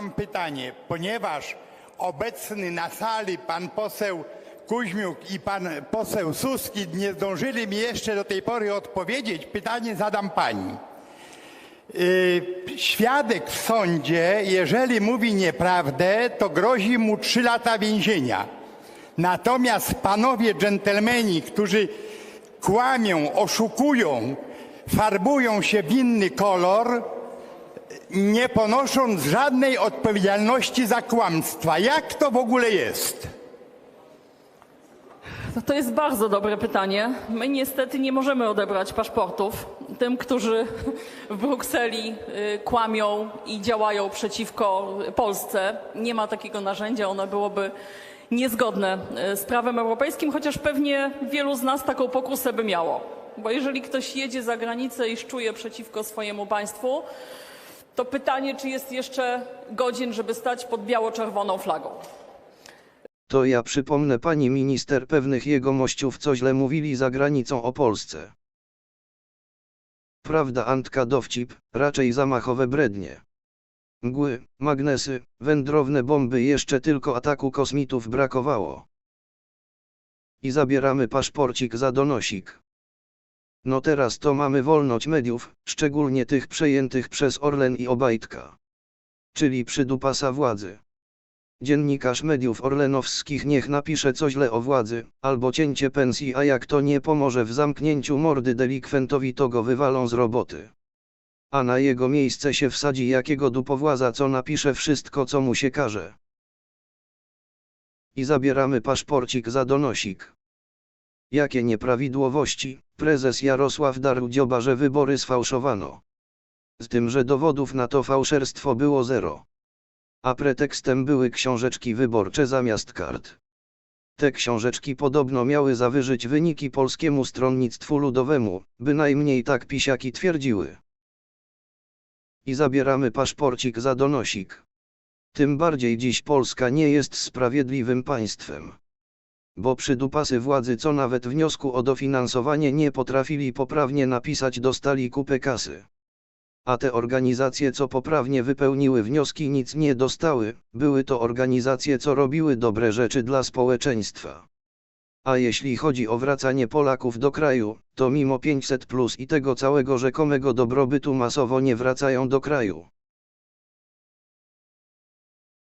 Mam pytanie, ponieważ obecny na sali pan poseł Kuźmiuk i pan poseł Suski nie zdążyli mi jeszcze do tej pory odpowiedzieć, pytanie zadam pani. Yy, Świadek w sądzie, jeżeli mówi nieprawdę, to grozi mu trzy lata więzienia. Natomiast panowie dżentelmeni, którzy kłamią, oszukują, farbują się w inny kolor, nie ponosząc żadnej odpowiedzialności za kłamstwa. Jak to w ogóle jest? No to jest bardzo dobre pytanie. My niestety nie możemy odebrać paszportów tym, którzy w Brukseli y, kłamią i działają przeciwko Polsce. Nie ma takiego narzędzia, ono byłoby niezgodne y, z prawem europejskim, chociaż pewnie wielu z nas taką pokusę by miało. Bo jeżeli ktoś jedzie za granicę i szczuje przeciwko swojemu państwu, to pytanie, czy jest jeszcze godzien, żeby stać pod biało-czerwoną flagą. To ja przypomnę pani minister pewnych jegomościów co źle mówili za granicą o Polsce. Prawda Antka dowcip, raczej zamachowe brednie. Mgły, magnesy, wędrowne bomby jeszcze tylko ataku kosmitów brakowało. I zabieramy paszporcik za donosik. No teraz to mamy wolność mediów, szczególnie tych przejętych przez Orlen i Obajtka. Czyli przydupasa władzy. Dziennikarz mediów orlenowskich niech napisze coś źle o władzy, albo cięcie pensji, a jak to nie pomoże w zamknięciu mordy delikwentowi, to go wywalą z roboty. A na jego miejsce się wsadzi jakiego dupowłaza, co napisze wszystko, co mu się każe. I zabieramy paszporcik za donosik. Jakie nieprawidłowości, prezes Jarosław darł dzioba, że wybory sfałszowano. Z tym, że dowodów na to fałszerstwo było zero a pretekstem były książeczki wyborcze zamiast kart. Te książeczki podobno miały zawyżyć wyniki polskiemu stronnictwu ludowemu, bynajmniej tak pisiaki twierdziły. I zabieramy paszporcik za donosik. Tym bardziej dziś Polska nie jest sprawiedliwym państwem. Bo przydupasy władzy co nawet wniosku o dofinansowanie nie potrafili poprawnie napisać dostali kupę kasy a te organizacje co poprawnie wypełniły wnioski nic nie dostały, były to organizacje co robiły dobre rzeczy dla społeczeństwa. A jeśli chodzi o wracanie Polaków do kraju, to mimo 500 plus i tego całego rzekomego dobrobytu masowo nie wracają do kraju.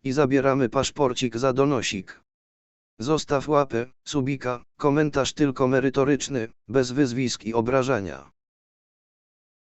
I zabieramy paszporcik za donosik. Zostaw łapę, subika, komentarz tylko merytoryczny, bez wyzwisk i obrażania.